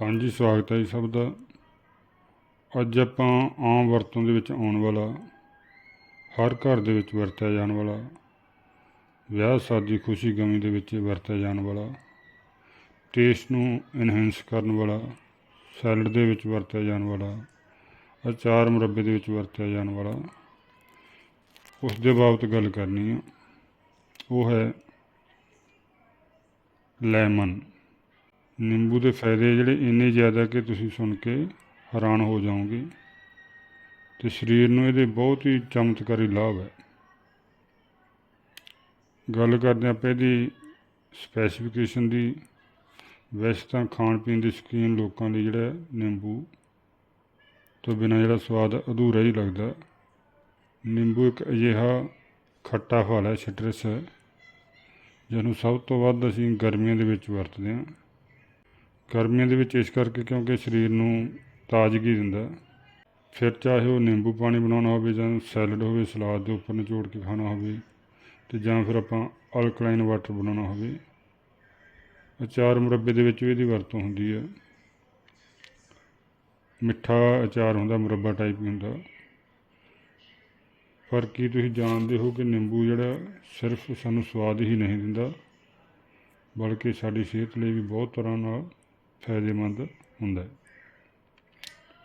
ਹਾਂਜੀ, ਸਵਾਗਤ ਹੈ ਜੀ ਸਭ ਦਾ। ਅੱਜ ਆਪਾਂ ਆਮ ਵਰਤੋਂ ਦੇ ਵਿੱਚ ਆਉਣ ਵਾਲਾ, ਹਰ ਘਰ ਦੇ ਵਿੱਚ ਵਰਤਿਆ ਜਾਣ ਵਾਲਾ, ਵਿਆਹ, ਸ਼ਾਦੀ, ਖੁਸ਼ੀ, ਗਮੀ ਦੇ ਵਿੱਚ ਵਰਤਿਆ ਜਾਣ ਵਾਲਾ ਟੇਸਟ ਨੂੰ ਇਨਹੈਂਸ ਕਰਨ ਵਾਲਾ ਸੈਲਡ ਦੇ ਵਿੱਚ ਵਰਤਿਆ ਜਾਣ ਵਾਲਾ, ਅਚਾਰ ਮੁਰੱਬੇ ਦੇ ਵਿੱਚ ਵਰਤਿਆ ਜਾਣ ਵਾਲਾ, ਉਸ ਦੇ ਬਾਬਤ ਗੱਲ ਕਰਨੀ ਹੈ ਉਹ ਹੈ ਲੈਮਨ ਨਿੰਬੂ ਦੇ ਫਾਇਦੇ ਜਿਹੜੇ ਇੰਨੇ ਜ਼ਿਆਦਾ ਕਿ ਤੁਸੀਂ ਸੁਣ ਕੇ ਹੈਰਾਨ ਹੋ ਜਾਓਗੇ। ਤੇ ਸਰੀਰ ਨੂੰ ਇਹਦੇ ਬਹੁਤ ਹੀ ਚਮਤਕਾਰੀ ਲਾਭ ਹੈ। ਗੱਲ ਕਰਦੇ ਹਾਂ ਆਪਾਂ ਇਹਦੀ ਸਪੈਸੀਫਿਕੇਸ਼ਨ ਦੀ। ਵੈਸੇ ਤਾਂ ਖਾਣ ਪੀਣ ਦੇ ਸ਼ੌਕੀਨ ਲੋਕਾਂ ਲਈ ਜਿਹੜਾ ਨਿੰਬੂ ਤੋਂ ਬਿਨਾਂ ਜਿਹੜਾ ਸਵਾਦ ਅਧੂਰਾ ਹੀ ਲੱਗਦਾ। ਨਿੰਬੂ ਇੱਕ ਅਜਿਹਾ ਖੱਟਾ ਫਲ ਹੈ ਸਿਟਰਸ ਹੈ, ਜਿਹਨੂੰ ਸਭ ਤੋਂ ਵੱਧ ਅਸੀਂ ਗਰਮੀਆਂ ਦੇ ਵਿੱਚ ਵਰਤਦੇ ਹਾਂ। ਗਰਮੀਆਂ ਦੇ ਵਿੱਚ ਇਸ ਕਰਕੇ ਕਿਉਂਕਿ ਸਰੀਰ ਨੂੰ ਤਾਜ਼ਗੀ ਦਿੰਦਾ ਫਿਰ ਚਾਹੇ ਉਹ ਨਿੰਬੂ ਪਾਣੀ ਬਣਾਉਣਾ ਹੋਵੇ ਜਾਂ ਸੈਲਡ ਹੋਵੇ, ਸਲਾਦ ਦੇ ਉੱਪਰ ਨਿਚੋੜ ਕੇ ਖਾਣਾ ਹੋਵੇ ਤੇ ਜਾਂ ਫਿਰ ਆਪਾਂ ਅਲਕਲਾਈਨ ਵਾਟਰ ਬਣਾਉਣਾ ਹੋਵੇ। ਅਚਾਰ ਮੁਰੱਬੇ ਦੇ ਵਿੱਚ ਵੀ ਇਹਦੀ ਵਰਤੋਂ ਹੁੰਦੀ ਹੈ। ਮਿੱਠਾ ਅਚਾਰ ਹੁੰਦਾ, ਮੁਰੱਬਾ ਟਾਈਪ ਹੁੰਦਾ। ਪਰ ਕੀ ਤੁਸੀਂ ਜਾਣਦੇ ਹੋ ਕਿ ਨਿੰਬੂ ਜਿਹੜਾ ਸਿਰਫ ਸਾਨੂੰ ਸਵਾਦ ਹੀ ਨਹੀਂ ਦਿੰਦਾ, ਬਲਕਿ ਸਾਡੀ ਸਿਹਤ ਲਈ ਵੀ ਬਹੁਤ ਤਰ੍ਹਾਂ ਨਾਲ ਫਾਇਦੇਮੰਦ ਹੁੰਦਾ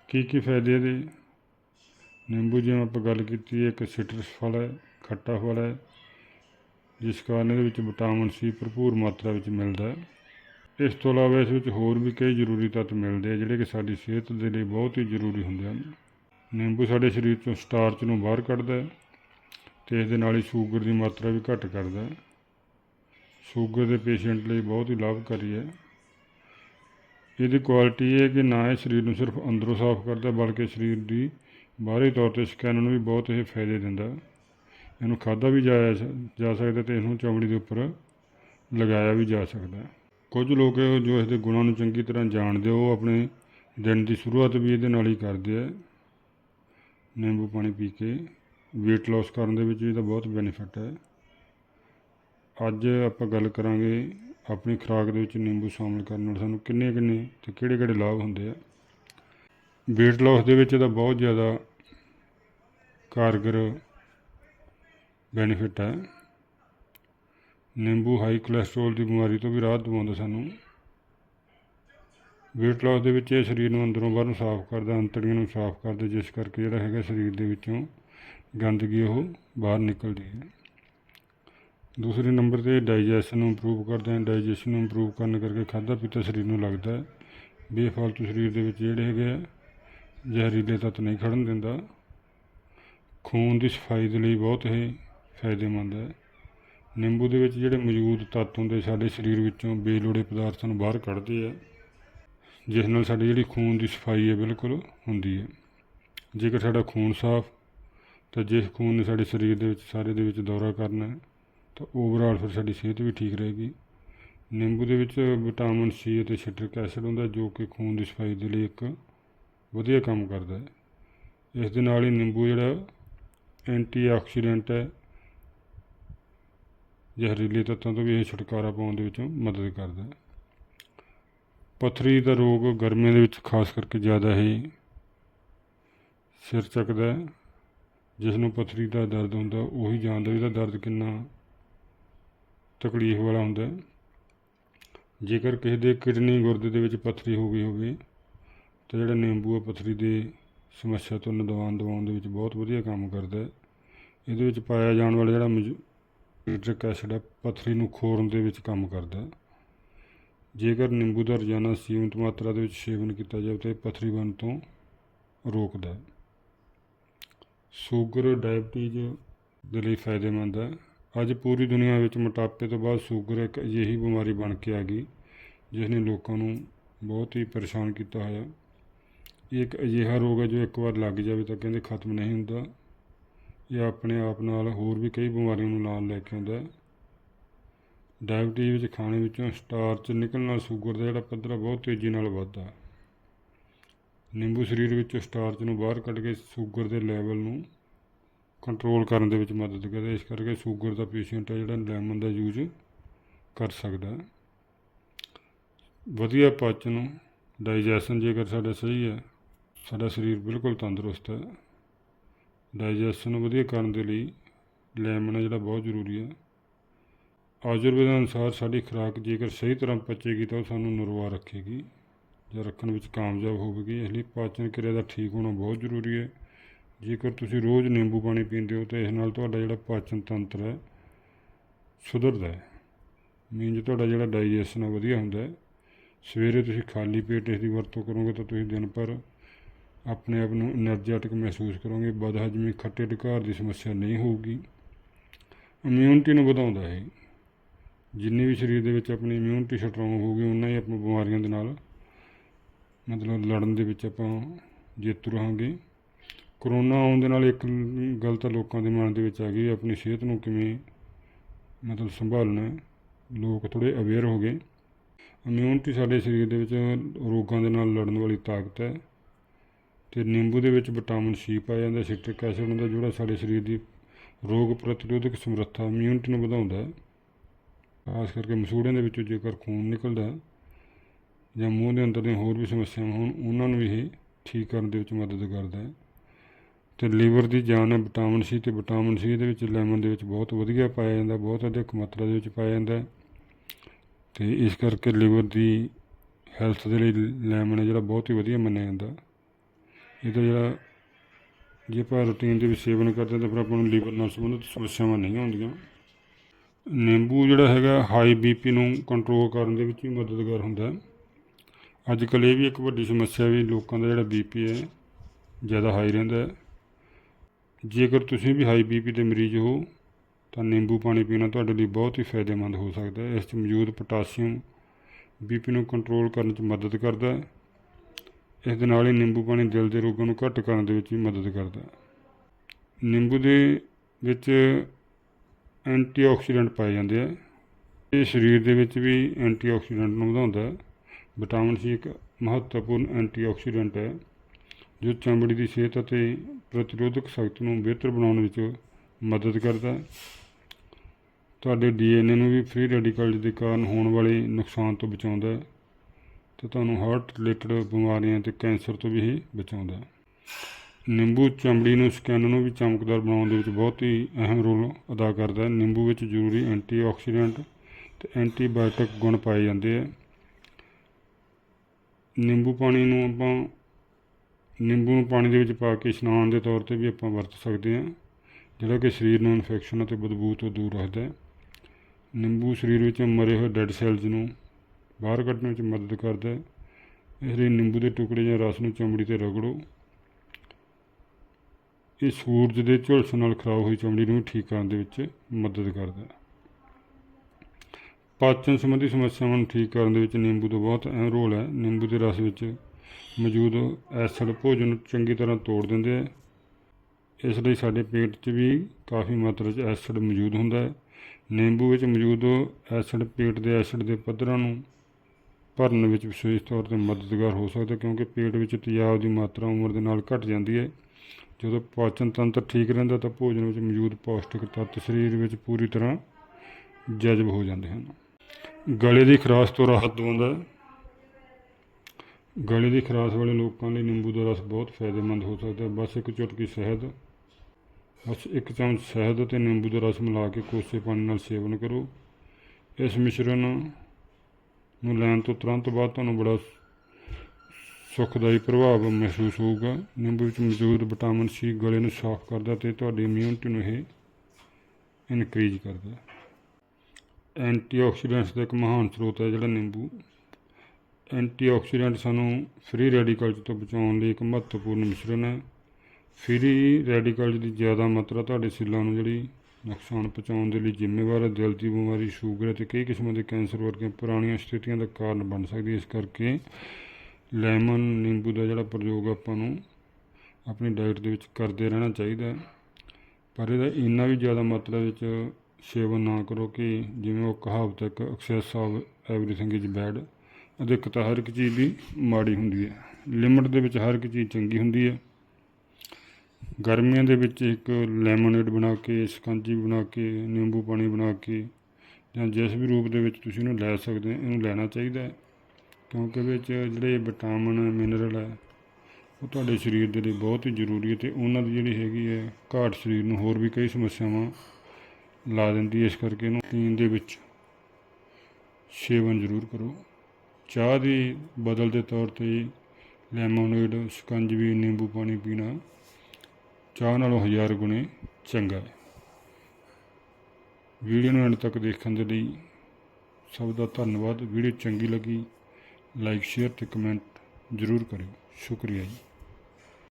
ਕੀ ਕੀ ਫਾਇਦੇ ਇਹਦੇ ਨਿੰਬੂ ਜਿਵੇਂ ਆਪਾਂ ਗੱਲ ਕੀਤੀ ਹੈ ਇੱਕ ਸਿਟਰਸ ਫਲ ਹੈ, ਖੱਟਾ ਫਲ ਹੈ, ਜਿਸ ਕਾਰਨ ਇਹਦੇ ਵਿੱਚ ਵਿਟਾਮਿਨ ਸੀ ਭਰਪੂਰ ਮਾਤਰਾ ਵਿੱਚ ਮਿਲਦਾ ਹੈ। ਇਸ ਤੋਂ ਇਲਾਵਾ ਇਸ ਵਿੱਚ ਹੋਰ ਵੀ ਕਈ ਜ਼ਰੂਰੀ ਤੱਤ ਮਿਲਦੇ ਆ, ਜਿਹੜੇ ਕਿ ਸਾਡੀ ਸਿਹਤ ਦੇ ਲਈ ਬਹੁਤ ਹੀ ਜ਼ਰੂਰੀ ਹੁੰਦੇ ਹਨ। ਨਿੰਬੂ ਸਾਡੇ ਸਰੀਰ ਤੋਂ ਸਟਾਰਚ ਨੂੰ ਬਾਹਰ ਕੱਢਦਾ ਹੈ ਤੇ ਇਸ ਦੇ ਨਾਲ ਹੀ ਸ਼ੂਗਰ ਦੀ ਮਾਤਰਾ ਵੀ ਘੱਟ ਕਰਦਾ ਹੈ। ਸ਼ੂਗਰ ਦੇ ਪੇਸ਼ੈਂਟ ਲਈ ਬਹੁਤ ਹੀ ਲਾਭਕਾਰੀ ਹੈ। ਇਹਦੀ ਕੁਆਲਿਟੀ ਇਹ ਹੈ ਕਿ ਨਾ ਇਹ ਸਰੀਰ ਨੂੰ ਸਿਰਫ ਅੰਦਰੋਂ ਸਾਫ਼ ਕਰਦਾ, ਬਲਕਿ ਸਰੀਰ ਦੀ ਬਾਹਰੀ ਤੌਰ ਤੇ ਸਕੈਨ ਨੂੰ ਵੀ ਬਹੁਤ ਇਹ ਫਾਇਦੇ ਦਿੰਦਾ। ਇਹਨੂੰ ਖਾਧਾ ਵੀ ਜਾਇਆ ਜਾ ਸਕਦਾ ਤੇ ਇਹਨੂੰ ਚਮੜੀ ਦੇ ਉੱਪਰ ਲਗਾਇਆ ਵੀ ਜਾ ਸਕਦਾ। ਕੁਝ ਲੋਕ ਜੋ ਇਸ ਦੇ ਗੁਣਾਂ ਨੂੰ ਚੰਗੀ ਤਰ੍ਹਾਂ ਜਾਣਦੇ ਉਹ ਆਪਣੇ ਦਿਨ ਦੀ ਸ਼ੁਰੂਆਤ ਵੀ ਇਹਦੇ ਨਾਲ ਹੀ ਕਰਦੇ ਆ। ਨਿੰਬੂ ਪਾਣੀ ਪੀ ਕੇ weight loss ਕਰਨ ਦੇ ਵਿੱਚ ਇਹਦਾ ਬਹੁਤ ਬੈਨੀਫਿਟ ਹੈ। ਅੱਜ ਆਪਾਂ ਗੱਲ ਕਰਾਂਗੇ ਆਪਣੀ ਖੁਰਾਕ ਦੇ ਵਿੱਚ ਨਿੰਬੂ ਸ਼ਾਮਿਲ ਕਰਨ ਨਾਲ ਸਾਨੂੰ ਕਿੰਨੇ ਕਿੰਨੇ ਤੇ ਕਿਹੜੇ ਕਿਹੜੇ ਲਾਭ ਹੁੰਦੇ ਆ। weight loss ਦੇ ਵਿੱਚ ਇਹਦਾ ਬਹੁਤ ਜ਼ਿਆਦਾ ਕਾਰਗਰ ਬੈਨੀਫਿਟ ਹੈ ਨਿੰਬੂ ਹਾਈ ਕੋਲੇਸਟ੍ਰੋਲ ਦੀ ਬਿਮਾਰੀ ਤੋਂ ਵੀ ਰਾਹਤ ਦਿਵਾਉਂਦਾ ਸਾਨੂੰ। weight loss ਦੇ ਵਿੱਚ ਇਹ ਸਰੀਰ ਨੂੰ ਅੰਦਰੋਂ ਬਾਹਰੋਂ ਸਾਫ਼ ਕਰਦਾ, ਅੰਤੜੀਆਂ ਨੂੰ ਸਾਫ਼ ਕਰਦਾ, ਜਿਸ ਕਰਕੇ ਜਿਹੜਾ ਹੈਗਾ ਸਰੀਰ ਦੇ ਵਿੱਚੋਂ ਗੰਦਗੀ ਉਹ ਬਾਹਰ ਨਿਕਲਦੀ ਹੈ। ਦੂਸਰੇ ਨੰਬਰ ਤੇ ਡਾਈਜੈਸ਼ਨ ਨੂੰ ਇੰਪਰੂਵ ਕਰਦੇ ਹਾਂ। ਡਾਈਜੈਸ਼ਨ ਨੂੰ ਇੰਪਰੂਵ ਕਰਨ ਕਰਕੇ ਖਾਧਾ ਪੀਤਾ ਸਰੀਰ ਨੂੰ ਲੱਗਦਾ ਬੇਫਾਲਤੂ ਸਰੀਰ ਦੇ ਵਿੱਚ ਜਿਹੜੇ ਹੈਗੇ ਆ, ਜ਼ਹਿਰੀਲੇ ਤੱਤ ਨਹੀਂ ਖੜਨ ਦਿੰਦਾ। ਖੂਨ ਦੀ ਸਫ਼ਾਈ ਦੇ ਲਈ ਬਹੁਤ ਹੀ ਫਾਇਦੇਮੰਦ ਹੈ। ਨਿੰਬੂ ਦੇ ਵਿੱਚ ਜਿਹੜੇ ਮੌਜੂਦ ਤੱਤ ਹੁੰਦੇ, ਸਾਡੇ ਸਰੀਰ ਵਿੱਚੋਂ ਬੇਲੋੜੇ ਪਦਾਰਥਾਂ ਨੂੰ ਬਾਹਰ ਕੱਢਦੇ ਆ, ਜਿਸ ਨਾਲ ਸਾਡੀ ਜਿਹੜੀ ਖੂਨ ਦੀ ਸਫ਼ਾਈ ਹੈ ਬਿਲਕੁਲ ਹੁੰਦੀ ਹੈ। ਜੇਕਰ ਸਾਡਾ ਖੂਨ ਸਾਫ਼, ਤਾਂ ਜਿਸ ਖੂਨ ਨੇ ਸਾਡੇ ਸਰੀਰ ਦੇ ਵਿੱਚ, ਸਾਰੇ ਦੇ ਵਿੱਚ ਦੌਰਾ ਕਰਨਾ ਹੈ ਤਾਂ ਓਵਰਆਲ ਫਿਰ ਸਾਡੀ ਸਿਹਤ ਵੀ ਠੀਕ ਰਹੇਗੀ। ਨਿੰਬੂ ਦੇ ਵਿੱਚ ਵਿਟਾਮਿਨ ਸੀ ਅਤੇ ਸਿਟਰਿਕ ਐਸਿਡ ਹੁੰਦਾ ਜੋ ਕਿ ਖੂਨ ਦੀ ਸਫ਼ਾਈ ਦੇ ਲਈ ਇੱਕ ਵਧੀਆ ਕੰਮ ਕਰਦਾ ਹੈ। ਇਸ ਦੇ ਨਾਲ ਹੀ ਨਿੰਬੂ ਜਿਹੜਾ ਐਂਟੀ ਆਕਸੀਡੈਂਟ ਹੈ ਜ਼ਹਿਰੀਲੇ ਤੱਤਾਂ ਤੋਂ ਵੀ ਇਹ ਛੁਟਕਾਰਾ ਪਾਉਣ ਦੇ ਵਿੱਚ ਮਦਦ ਕਰਦਾ ਹੈ। ਪੱਥਰੀ ਦਾ ਰੋਗ ਗਰਮੀਆਂ ਦੇ ਵਿੱਚ ਖਾਸ ਕਰਕੇ ਜ਼ਿਆਦਾ ਹੀ ਸਿਰ ਚੱਕਦਾ ਜਿਸ ਨੂੰ ਪੱਥਰੀ ਦਾ ਦਰਦ ਹੁੰਦਾ, ਉਹੀ ਜਾਣਦਾ ਇਹਦਾ ਦਰਦ ਕਿੰਨਾ ਤਕਲੀਫ ਵਾਲਾ ਹੁੰਦਾ ਜੇਕਰ ਕਿਸੇ ਦੇ ਕਿਡਨੀ ਗੁਰਦੇ ਦੇ ਵਿੱਚ ਪੱਥਰੀ ਹੋ ਗਈ ਹੋਵੇ, ਤਾਂ ਜਿਹੜਾ ਨਿੰਬੂ ਆ ਪੱਥਰੀ ਦੇ ਸਮੱਸਿਆ ਤੋਂ ਨਿਦਾਨ ਦਿਵਾਉਣ ਦੇ ਵਿੱਚ ਬਹੁਤ ਵਧੀਆ ਕੰਮ ਕਰਦਾ ਹੈ। ਇਹਦੇ ਵਿੱਚ ਪਾਇਆ ਜਾਣ ਵਾਲਾ ਜਿਹੜਾ ਸਿਟਰਿਕ ਐਸਿਡ ਹੈ ਪੱਥਰੀ ਨੂੰ ਖੋਰਨ ਦੇ ਵਿੱਚ ਕੰਮ ਕਰਦਾ ਹੈ। ਜੇਕਰ ਨਿੰਬੂ ਦਾ ਰੋਜ਼ਾਨਾ ਸੀਮਿਤ ਮਾਤਰਾ ਦੇ ਵਿੱਚ ਸੇਵਨ ਕੀਤਾ ਜਾਵੇ, ਤਾਂ ਇਹ ਪੱਥਰੀ ਬਣਨ ਤੋਂ ਰੋਕਦਾ ਹੈ। ਸ਼ੂਗਰ ਡਾਇਬਟੀਜ਼ ਦੇ ਲਈ ਫਾਇਦੇਮੰਦ ਹੈ। ਅੱਜ ਪੂਰੀ ਦੁਨੀਆ ਵਿੱਚ ਮੋਟਾਪੇ ਤੋਂ ਬਾਅਦ ਸ਼ੂਗਰ ਇੱਕ ਅਜਿਹੀ ਬਿਮਾਰੀ ਬਣ ਕੇ ਆ ਗਈ ਜਿਸ ਨੇ ਲੋਕਾਂ ਨੂੰ ਬਹੁਤ ਹੀ ਪਰੇਸ਼ਾਨ ਕੀਤਾ ਹੋਇਆ। ਇਹ ਇੱਕ ਅਜਿਹਾ ਰੋਗ ਹੈ ਜੋ ਇੱਕ ਵਾਰ ਲੱਗ ਜਾਵੇ ਤਾਂ ਕਹਿੰਦੇ ਖਤਮ ਨਹੀਂ ਹੁੰਦਾ। ਇਹ ਆਪਣੇ ਆਪ ਨਾਲ ਹੋਰ ਵੀ ਕਈ ਬਿਮਾਰੀਆਂ ਨੂੰ ਨਾਲ ਲੈ ਕੇ ਆਉਂਦਾ ਹੈ। ਡਾਇਬਟੀਜ਼ ਵਿੱਚ ਖਾਣੇ ਵਿੱਚੋਂ ਸਟਾਰਚ ਨਿਕਲਣ ਨਾਲ ਸ਼ੂਗਰ ਦਾ ਜਿਹੜਾ ਪੱਧਰ ਆ ਬਹੁਤ ਤੇਜ਼ੀ ਨਾਲ ਵੱਧਦਾ ਨਿੰਬੂ ਸਰੀਰ ਵਿੱਚੋਂ ਸਟਾਰਚ ਨੂੰ ਬਾਹਰ ਕੱਢ ਕੇ ਸ਼ੂਗਰ ਦੇ ਲੈਵਲ ਨੂੰ ਕੰਟਰੋਲ ਕਰਨ ਦੇ ਵਿੱਚ ਮਦਦ ਕਰਦਾ ਇਸ ਕਰਕੇ ਸ਼ੂਗਰ ਦਾ ਪੇਸ਼ੈਂਟ ਹੈ ਜਿਹੜਾ ਲੈਮਨ ਦਾ ਯੂਜ਼ ਕਰ ਸਕਦਾ ਵਧੀਆ ਪਾਚਨ ਡਾਈਜੈਸ਼ਨ ਜੇਕਰ ਸਾਡਾ ਸਹੀ ਹੈ, ਸਾਡਾ ਸਰੀਰ ਬਿਲਕੁਲ ਤੰਦਰੁਸਤ ਹੈ। ਡਾਈਜੈਸ਼ਨ ਵਧੀਆ ਕਰਨ ਦੇ ਲਈ ਲੈਮਨ ਹੈ ਜਿਹੜਾ ਬਹੁਤ ਜ਼ਰੂਰੀ ਹੈ। ਆਯੁਰਵੇਦ ਅਨੁਸਾਰ ਸਾਡੀ ਖੁਰਾਕ ਜੇਕਰ ਸਹੀ ਤਰ੍ਹਾਂ ਪਚੇਗੀ ਤਾਂ ਉਹ ਸਾਨੂੰ ਨਰਵਾ ਰੱਖੇਗੀ ਜਾਂ ਰੱਖਣ ਵਿੱਚ ਕਾਮਯਾਬ ਹੋਵੇਗੀ। ਇਸ ਲਈ ਪਾਚਨ ਕਿਰਿਆ ਦਾ ਠੀਕ ਹੋਣਾ ਬਹੁਤ ਜ਼ਰੂਰੀ ਹੈ। ਜੇਕਰ ਤੁਸੀਂ ਰੋਜ਼ ਨਿੰਬੂ ਪਾਣੀ ਪੀਂਦੇ ਹੋ ਤਾਂ ਇਸ ਨਾਲ ਤੁਹਾਡਾ ਜਿਹੜਾ ਪਾਚਨ ਤੰਤਰ ਹੈ, ਸੁਧਰਦਾ ਹੈ। ਮੀਨਜ ਤੁਹਾਡਾ ਜਿਹੜਾ ਡਾਈਜੈਸ਼ਨ ਹੈ ਵਧੀਆ ਹੁੰਦਾ ਹੈ। ਸਵੇਰੇ ਤੁਸੀਂ ਖਾਲੀ ਪੇਟ ਇਸ ਦੀ ਵਰਤੋਂ ਕਰੋਗੇ ਤਾਂ ਤੁਸੀਂ ਦਿਨ ਭਰ ਆਪਣੇ ਆਪ ਨੂੰ એનર્ਜੈਟਿਕ ਮਹਿਸੂਸ ਕਰੋਗੇ। ਬਦ ਹਜਮੀ ਖੱਟੇ ਢਕਾਰ ਦੀ ਸਮੱਸਿਆ ਨਹੀਂ ਹੋਊਗੀ। ਇਮਿਊਨਿਟੀ ਨੂੰ ਵਧਾਉਂਦਾ ਹੈ। ਜਿੰਨੀ ਵੀ ਸਰੀਰ ਦੇ ਵਿੱਚ ਆਪਣੀ ਇਮਿਊਨਿਟੀ ਸਟਰੋਂਗ ਹੋਊਗੀ ਉਹਨਾਂ ਹੀ ਆਪਾਂ ਬਿਮਾਰੀਆਂ ਦੇ ਨਾਲ ਮਤਲਬ ਲੜਨ ਦੇ ਵਿੱਚ ਆਪਾਂ ਜਿੱਤ ਰਹਾਂਗੇ। ਕਰੋਨਾ ਆਉਣ ਦੇ ਨਾਲ ਇੱਕ ਗੱਲ ਤਾਂ ਲੋਕਾਂ ਦੇ ਮਨ ਦੇ ਵਿੱਚ ਆ ਗਈ, ਆਪਣੀ ਸਿਹਤ ਨੂੰ ਕਿਵੇਂ ਮਤਲਬ ਸੰਭਾਲਣਾ ਲੋਕ ਥੋੜ੍ਹੇ ਅਵੇਅਰ ਹੋ ਗਏ। ਇਮਿਊਨਿਟੀ ਸਾਡੇ ਸਰੀਰ ਦੇ ਵਿੱਚ ਰੋਗਾਂ ਦੇ ਨਾਲ ਲੜਨ ਵਾਲੀ ਤਾਕਤ ਹੈ ਅਤੇ ਨਿੰਬੂ ਦੇ ਵਿੱਚ ਵਿਟਾਮਿਨ ਸੀ ਪਾਇਆ ਜਾਂਦਾ ਸਿਟ੍ਰਿਕ ਐਸਿਡ ਹੁੰਦਾ, ਜਿਹੜਾ ਸਾਡੇ ਸਰੀਰ ਦੀ ਰੋਗ ਪ੍ਰਤੀਰੋਧਕ ਸਮਰੱਥਾ ਇਮਿਊਨਿਟੀ ਨੂੰ ਵਧਾਉਂਦਾ ਹੈ। ਖਾਸ ਕਰਕੇ ਮਸੂੜਿਆਂ ਦੇ ਵਿੱਚੋਂ ਜੇਕਰ ਖੂਨ ਨਿਕਲਦਾ ਜਾਂ ਮੂੰਹ ਦੇ ਅੰਦਰ ਦੀਆਂ ਹੋਰ ਵੀ ਸਮੱਸਿਆਵਾਂ ਹੋਣ, ਉਹਨਾਂ ਨੂੰ ਵੀ ਇਹ ਠੀਕ ਕਰਨ ਦੇ ਵਿੱਚ ਮਦਦ ਕਰਦਾ ਹੈ। ਅਤੇ ਲੀਵਰ ਦੀ ਜਾਨ ਹੈ, ਵਿਟਾਮਿਨ ਸੀ ਅਤੇ ਵਿਟਾਮਿਨ ਸੀ ਇਹਦੇ ਵਿੱਚ, ਲੈਮਨ ਦੇ ਵਿੱਚ ਬਹੁਤ ਵਧੀਆ ਪਾਇਆ ਜਾਂਦਾ, ਬਹੁਤ ਅਧਿਕ ਮਾਤਰਾ ਦੇ ਵਿੱਚ ਪਾਇਆ ਜਾਂਦਾ। ਹੈ ਅਤੇ ਇਸ ਕਰਕੇ ਲੀਵਰ ਦੀ ਹੈਲਥ ਦੇ ਲਈ ਲੈਮਨ ਹੈ ਜਿਹੜਾ ਬਹੁਤ ਹੀ ਵਧੀਆ ਮੰਨਿਆ ਜਾਂਦਾ। ਇਹਦਾ ਜਿਹੜਾ ਜੇ ਆਪਾਂ ਰੂਟੀਨ ਦੇ ਵਿੱਚ ਸੇਵਨ ਕਰਦੇ ਹਾਂ ਤਾਂ ਫਿਰ ਆਪਾਂ ਨੂੰ ਲੀਵਰ ਨਾਲ ਸੰਬੰਧਿਤ ਸਮੱਸਿਆਵਾਂ ਨਹੀਂ ਆਉਂਦੀਆਂ। ਨਿੰਬੂ ਜਿਹੜਾ ਹੈਗਾ ਹਾਈ ਬੀਪੀ ਨੂੰ ਕੰਟਰੋਲ ਕਰਨ ਦੇ ਵਿੱਚ ਵੀ ਮਦਦਗਾਰ ਹੁੰਦਾ ਅੱਜ ਕੱਲ੍ਹ ਇਹ ਵੀ ਇੱਕ ਵੱਡੀ ਸਮੱਸਿਆ ਵੀ ਲੋਕਾਂ ਦਾ ਜਿਹੜਾ ਬੀਪੀ ਹੈ, ਜ਼ਿਆਦਾ ਹਾਈ ਰਹਿੰਦਾ ਹੈ। ਜੇਕਰ ਤੁਸੀਂ ਵੀ ਹਾਈ ਬੀਪੀ ਦੇ ਮਰੀਜ਼ ਹੋ, ਤਾਂ ਨਿੰਬੂ ਪਾਣੀ ਪੀਣਾ ਤੁਹਾਡੇ ਲਈ ਬਹੁਤ ਹੀ ਫਾਇਦੇਮੰਦ ਹੋ ਸਕਦਾ ਹੈ। ਇਸ 'ਚ ਮੌਜੂਦ ਪੋਟਾਸ਼ੀਅਮ ਬੀਪੀ ਨੂੰ ਕੰਟਰੋਲ ਕਰਨ 'ਚ ਮਦਦ ਕਰਦਾ ਹੈ। ਇਸ ਦੇ ਨਾਲ ਹੀ ਨਿੰਬੂ ਪਾਣੀ ਦਿਲ ਦੇ ਰੋਗਾਂ ਨੂੰ ਘੱਟ ਕਰਨ ਦੇ ਵਿੱਚ ਵੀ ਮਦਦ ਕਰਦਾ ਹੈ। ਨਿੰਬੂ ਦੇ ਵਿੱਚ ਐਂਟੀਆਕਸੀਡੈਂਟ ਪਾਏ ਜਾਂਦੇ ਆ। ਇਹ ਸਰੀਰ ਦੇ ਵਿੱਚ ਵੀ ਐਂਟੀਆਕਸੀਡੈਂਟ ਨੂੰ ਵਧਾਉਂਦਾ ਹੈ। ਵਿਟਾਮਿਨ ਸੀ ਇੱਕ ਮਹੱਤਵਪੂਰਨ ਐਂਟੀਆਕਸੀਡੈਂਟ ਹੈ। ਜੋ ਚਮੜੀ ਦੀ ਸਿਹਤ ਅਤੇ ਪ੍ਰਤੀਰੋਧਕ ਸ਼ਕਤੀ ਨੂੰ ਬਿਹਤਰ ਬਣਾਉਣ ਵਿੱਚ ਮਦਦ ਕਰਦਾ ਹੈ। ਤੁਹਾਡੇ ਡੀਐਨਏ ਨੂੰ ਵੀ ਫ੍ਰੀ ਰੈਡੀਕਲਸ ਦੇ ਕਾਰਨ ਹੋਣ ਵਾਲੇ ਨੁਕਸਾਨ ਤੋਂ ਬਚਾਉਂਦਾ ਹੈ ਤੇ ਤੁਹਾਨੂੰ ਹਾਰਟ ਰਿਲੇਟਡ ਬਿਮਾਰੀਆਂ ਤੇ ਕੈਂਸਰ ਤੋਂ ਵੀ ਇਹ ਬਚਾਉਂਦਾ ਹੈ। ਨਿੰਬੂ ਚਮੜੀ ਨੂੰ ਸਕਿਨ ਨੂੰ ਵੀ ਚਮਕਦਾਰ ਬਣਾਉਣ ਦੇ ਵਿੱਚ ਬਹੁਤ ਹੀ ਅਹਿਮ ਰੋਲ ਅਦਾ ਕਰਦਾ ਹੈ। ਨਿੰਬੂ ਵਿੱਚ ਜ਼ਰੂਰੀ ਐਂਟੀਆਕਸੀਡੈਂਟ ਤੇ ਐਂਟੀਬਾਇਓਟਿਕ ਗੁਣ ਪਾਏ ਜਾਂਦੇ ਆ ਨਿੰਬੂ ਪਾਣੀ ਨੂੰ ਆਪਾਂ ਨਿੰਬੂ ਨੂੰ ਪਾਣੀ ਦੇ ਵਿੱਚ ਪਾ ਕੇ ਇਸ਼ਨਾਨ ਦੇ ਤੌਰ ਤੇ ਵੀ ਆਪਾਂ ਵਰਤ ਸਕਦੇ ਹਾਂ, ਜਿਹੜਾ ਕਿ ਸਰੀਰ ਨੂੰ ਇਨਫੈਕਸ਼ਨ ਅਤੇ ਬਦਬੂ ਤੋਂ ਦੂਰ ਰੱਖਦਾ ਹੈ। ਨਿੰਬੂ ਸਰੀਰ ਵਿੱਚ ਮਰੇ ਹੋਏ ਡੈੱਡ ਸੈਲਜ਼ ਨੂੰ ਬਾਹਰ ਕੱਢਣ ਵਿੱਚ ਮਦਦ ਕਰਦਾ ਹੈ। ਇਸ ਲਈ ਨਿੰਬੂ ਦੇ ਟੁਕੜੇ ਜਾਂ ਰਸ ਨੂੰ ਚਮੜੀ ਤੇ ਰਗੜੋ। ਇਹ ਸੂਰਜ ਦੇ ਝੁਲਸ ਨਾਲ ਖਰਾਬ ਹੋਈ ਚਮੜੀ ਨੂੰ ਠੀਕ ਕਰਨ ਦੇ ਵਿੱਚ ਮਦਦ ਕਰਦਾ ਹੈ। ਪਾਚਨ ਸੰਬੰਧੀ ਸਮੱਸਿਆਵਾਂ ਨੂੰ ਠੀਕ ਕਰਨ ਦੇ ਵਿੱਚ ਨਿੰਬੂ ਦਾ ਬਹੁਤ ਅਹਿਮ ਰੋਲ ਹੈ। ਨਿੰਬੂ ਦੇ ਰਸ ਵਿੱਚ ਮੌਜੂਦ ਐਸਿਡ ਭੋਜਨ ਨੂੰ ਚੰਗੀ ਤਰ੍ਹਾਂ ਤੋੜ ਦਿੰਦੇ ਹੈ ਇਸ ਲਈ ਸਾਡੇ ਪੇਟ 'ਚ ਵੀ ਕਾਫੀ ਮਾਤਰਾ 'ਚ ਐਸਿਡ ਮੌਜੂਦ ਹੁੰਦਾ ਹੈ। ਨਿੰਬੂ ਵਿੱਚ ਮੌਜੂਦ ਐਸਿਡ ਪੇਟ ਦੇ ਐਸਿਡ ਦੇ ਪੱਧਰਾਂ ਨੂੰ ਭਰਨ ਵਿੱਚ ਵਿਸ਼ੇਸ਼ ਤੌਰ ਤੇ ਮਦਦਗਾਰ ਹੋ ਸਕਦਾ ਕਿਉਂਕਿ ਪੇਟ ਵਿੱਚ ਤੇਜ਼ਾਬ ਦੀ ਮਾਤਰਾ ਉਮਰ ਦੇ ਨਾਲ ਘਟ ਜਾਂਦੀ ਹੈ। ਜਦੋਂ ਪਾਚਨ ਤੰਤਰ ਠੀਕ ਰਹਿੰਦਾ ਤਾਂ ਭੋਜਨ ਵਿੱਚ ਮੌਜੂਦ ਪੌਸ਼ਟਿਕ ਤੱਤ ਸਰੀਰ ਵਿੱਚ ਪੂਰੀ ਤਰ੍ਹਾਂ ਜਜ਼ਬ ਹੋ ਜਾਂਦੇ ਹਨ। ਗਲੇ ਦੀ ਖਰਾਸ਼ ਤੋਂ ਰਾਹਤ ਦਵਾਉਂਦਾ ਹੈ। ਗਲੇ ਦੀ ਖਰਾਸ਼ ਵਾਲੇ ਲੋਕਾਂ ਲਈ ਨਿੰਬੂ ਦਾ ਰਸ ਬਹੁਤ ਫਾਇਦੇਮੰਦ ਹੋ ਸਕਦਾ ਹੈ। ਬਸ ਇੱਕ ਚੁਟਕੀ ਸ਼ਹਿਦ, ਬਸ ਇੱਕ ਚਮਚ ਸ਼ਹਿਦ ਅਤੇ ਨਿੰਬੂ ਦਾ ਰਸ ਮਿਲਾ ਕੇ ਕੋਸੇ ਪਾਣੀ ਨਾਲ ਸੇਵਨ ਕਰੋ। ਇਸ ਮਿਸ਼ਰਣ ਨੂੰ ਲੈਣ ਤੋਂ ਤੁਰੰਤ ਬਾਅਦ ਤੁਹਾਨੂੰ ਬੜਾ ਸੁਖਦਾਈ ਪ੍ਰਭਾਵ ਮਹਿਸੂਸ ਹੋਊਗਾ। ਨਿੰਬੂ ਵਿੱਚ ਮੌਜੂਦ ਵਿਟਾਮਿਨ ਸੀ ਗਲੇ ਨੂੰ ਸਾਫ਼ ਕਰਦਾ ਤੇ ਤੁਹਾਡੀ ਇਮਿਊਨਿਟੀ ਨੂੰ ਇਹ ਇਨਕਰੀਜ਼ ਕਰਦਾ ਐਂਟੀਆਕਸੀਡੈਂਟਸ ਦਾ ਇੱਕ ਮਹਾਨ ਸਰੋਤ ਹੈ ਜਿਹੜਾ ਨਿੰਬੂ ਐਂਟੀਆਕਸੀਡੈਂਟ ਸਾਨੂੰ ਫ੍ਰੀ ਰੈਡੀਕਲਸ ਤੋਂ ਬਚਾਉਣ ਲਈ ਇੱਕ ਮਹੱਤਵਪੂਰਨ ਮਿਸ਼ਰਣ ਹੈ। ਫ੍ਰੀ ਰੈਡੀਕਲਸ ਦੀ ਜ਼ਿਆਦਾ ਮਾਤਰਾ ਤੁਹਾਡੇ ਸੈੱਲਾਂ ਨੂੰ ਜਿਹੜੀ ਨੁਕਸਾਨ ਪਹੁੰਚਾਉਣ ਦੇ ਲਈ ਜ਼ਿੰਮੇਵਾਰ ਹੈ। ਦਿਲ ਦੀ ਬਿਮਾਰੀ, ਸ਼ੂਗਰ ਅਤੇ ਕਈ ਕਿਸਮਾਂ ਦੇ ਕੈਂਸਰ ਵਰਗੀਆਂ ਪੁਰਾਣੀਆਂ ਸਥਿਤੀਆਂ ਦਾ ਕਾਰਨ ਬਣ ਸਕਦੀ ਹੈ। ਇਸ ਕਰਕੇ ਲੈਮਨ ਨਿੰਬੂ ਦਾ ਜਿਹੜਾ ਪ੍ਰਯੋਗ ਆਪਾਂ ਨੂੰ ਆਪਣੀ ਡਾਈਟ ਦੇ ਵਿੱਚ ਕਰਦੇ ਰਹਿਣਾ ਚਾਹੀਦਾ ਹੈ। ਪਰ ਇਹਦਾ ਇੰਨਾ ਵੀ ਜ਼ਿਆਦਾ ਮਾਤਰਾ ਵਿੱਚ ਸੇਵਨ ਨਾ ਕਰੋ ਕਿ ਜਿਵੇਂ ਉਹ ਕਹਾਵਤ ਹੈ ਕਿ excess of everything is bad ਅਧਿਕਤਾ ਹਰ ਇੱਕ ਚੀਜ਼ ਦੀ ਮਾੜੀ ਹੁੰਦੀ ਹੈ। ਲਿਮਟ ਦੇ ਵਿੱਚ ਹਰ ਇੱਕ ਚੀਜ਼ ਚੰਗੀ ਹੁੰਦੀ ਹੈ। ਗਰਮੀਆਂ ਦੇ ਵਿੱਚ ਇੱਕ ਲੈਮੋਨੇਡ ਬਣਾ ਕੇ, ਸ਼ਿਕੰਜੀ ਬਣਾ ਕੇ, ਨਿੰਬੂ ਪਾਣੀ ਬਣਾ ਕੇ ਜਾਂ ਜਿਸ ਵੀ ਰੂਪ ਦੇ ਵਿੱਚ ਤੁਸੀਂ ਇਹਨੂੰ ਲੈ ਸਕਦੇ ਹੋ, ਇਹਨੂੰ ਲੈਣਾ ਚਾਹੀਦਾ ਹੈ। ਕਿਉਂਕਿ ਵਿੱਚ ਜਿਹੜੇ ਵਿਟਾਮਿਨ, ਮਿਨਰਲ ਹੈ, ਉਹ ਤੁਹਾਡੇ ਸਰੀਰ ਦੇ ਲਈ ਬਹੁਤ ਹੀ ਜ਼ਰੂਰੀ ਹੈ ਤੇ ਉਹਨਾਂ ਦੀ ਜਿਹੜੀ ਹੈਗੀ ਹੈ, ਘਾਟ ਸਰੀਰ ਨੂੰ ਹੋਰ ਵੀ ਕਈ ਸਮੱਸਿਆਵਾਂ ਲਾ ਦਿੰਦੀ ਹੈ। ਇਸ ਕਰਕੇ ਇਹਨੂੰ ਪੀਣ ਦੇ ਵਿੱਚ ਸੇਵਨ ਜ਼ਰੂਰ ਕਰੋ। ਚਾਹ ਦੀ ਬਦਲ ਦੇ ਤੌਰ ਤੇ ਲੈਮੋਨੇਡ ਸ਼ਿਕੰਜਵੀ ਨਿੰਬੂ ਪਾਣੀ ਪੀਣਾ ਚਾਹ ਨਾਲੋਂ ਹਜ਼ਾਰ ਗੁਣੇ ਚੰਗਾ ਹੈ। ਵੀਡੀਓ ਨੂੰ ਅੰਤ ਤੱਕ ਦੇਖਣ ਦੇ ਲਈ ਸਭ ਦਾ ਧੰਨਵਾਦ। ਵੀਡੀਓ ਚੰਗੀ ਲੱਗੀ, ਲਾਈਕ, ਸ਼ੇਅਰ ਤੇ ਕਮੈਂਟ ਜ਼ਰੂਰ ਕਰਿਓ। ਸ਼ੁਕਰੀਆ ਜੀ।